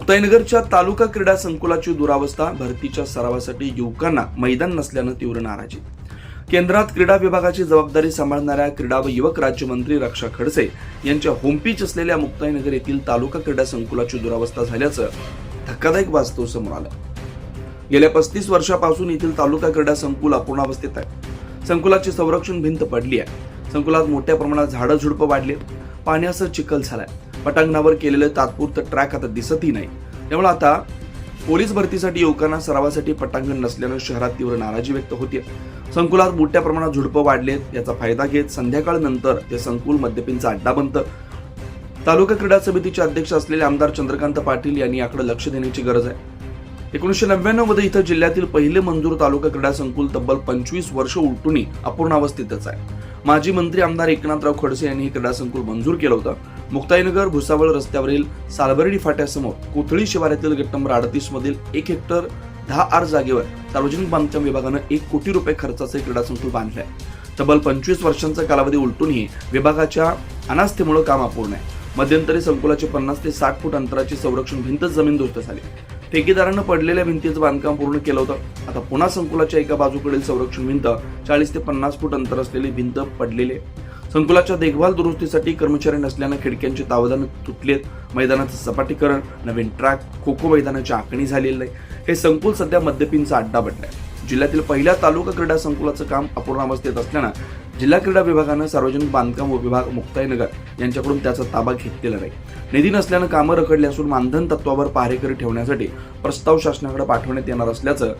मुक्ताईनगरच्या तालुका क्रीडा संकुलाची दुरावस्था भरतीच्या सरावासाठी युवकांना मैदान नसल्यानं तीव्र नाराजी. केंद्रात क्रीडा विभागाची जबाबदारी सांभाळणाऱ्या क्रीडा व युवक राज्यमंत्री रक्षा खडसे यांच्या होमपीच असलेल्या मुक्ताईनगर येथील तालुका क्रीडा संकुलाची दुरावस्था झाल्याचं धक्कादायक वास्तव समोर आलं. गेल्या पस्तीस वर्षापासून येथील तालुका क्रीडा संकुल अपूर्णावस्थेत आहे. संकुलाची संरक्षण भिंत पडली आहे. संकुलात मोठ्या प्रमाणात झाडं झुडपं वाढली पाण्यासह चिखल झालाय. पटांगणावर केलेलं तात्पुरतं ट्रॅक आता दिसतही नाही. त्यामुळे आता पोलीस भरतीसाठी युवकांना सरावासाठी पटांगण नसल्यानं शहरात तीव्र नाराजी व्यक्त होती संकुलात मोठ्या प्रमाणात झुडपं वाढलेत याचा फायदा घेत संध्याकाळनंतर ते संकुल मद्यपींचा अड्डा बनतं. तालुका क्रीडा समितीचे अध्यक्ष असलेले आमदार चंद्रकांत पाटील यांनी याकडे लक्ष देण्याची गरज आहे. एकोणीसशे नव्याण्णवमध्ये इथं जिल्ह्यातील पहिले मंजूर तालुका क्रीडा संकुल तब्बल पंचवीस वर्ष उलटूनही अपूर्णावस्थेतच आहे. माजी मंत्री आमदार एकनाथराव खडसे यांनी हे क्रीडा संकुल मंजूर केलं होतं. मुक्ताईनगर भुसावळ रस्त्यावरील सालबर्डी फाट्यासमोर कोथळी शिवारातील गट नंबर अडतीस मधील एक हेक्टर दहा आर जागेवर सार्वजनिक बांधकाम विभागानं एक कोटी रुपये खर्चाचे क्रीडा संकुल बांधले आहे तब्बल पंचवीस वर्षांचा कालावधी उलटूनही विभागाच्या अनास्थेमुळे काम अपूर्ण आहे. मध्यंतरी संकुलाचे पन्नास ते साठ फूट अंतराची संरक्षण भिंत जमीन जमीनदोस्त झाली. ठेकेदारानं पडलेल्या भिंतीचं बांधकाम पूर्ण केलं होतं. आता पुन्हा संकुलाच्या एका बाजूकडील संरक्षण भिंत चाळीस ते पन्नास फूट अंतर असलेली भिंत पडलेली आहे. संकुलाच्या देखभाल दुरुस्तीसाठी कर्मचारी नसल्यानं खिडक्यांची तावदानं तुटलेत मैदानाचं सपाटीकरण नवीन ट्रॅक खो खो मैदानाची आखणी झालेली नाही. हे संकुल सध्या मद्यपींचा अड्डा बनलाय. जिल्ह्यातील पहिल्या तालुका क्रीडा संकुलाचं काम अपूर्णावस्थेत असल्यानं जिल्हा क्रीडा विभागानं सार्वजनिक बांधकाम विभाग मुक्ताईनगर यांच्याकडून त्याचा ताबा घेतलेला नाही. निधी नसल्यानं कामं रखडली असून मानधन तत्वावर पहारेकरी ठेवण्यासाठी प्रस्ताव शासनाकडे पाठवण्यात येणार असल्याचं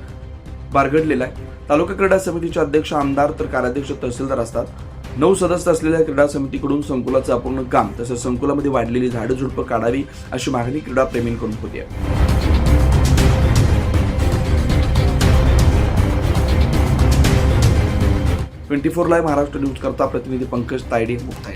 बारगडलेलं आहे. तालुका क्रीडा समितीचे अध्यक्ष आमदार तर कार्याध्यक्ष तहसीलदार असतात. नऊ सदस्य असलेल्या क्रीडा समितीकडून संकुलाचं अपूर्ण काम तसंच संकुलामध्ये वाढलेली झाडं झुडपं काढावी अशी मागणी क्रीडाप्रेमींकडून होती. Twenty four live Maharashtra news करता प्रतिनिधी पंकज तायडे मुक्ता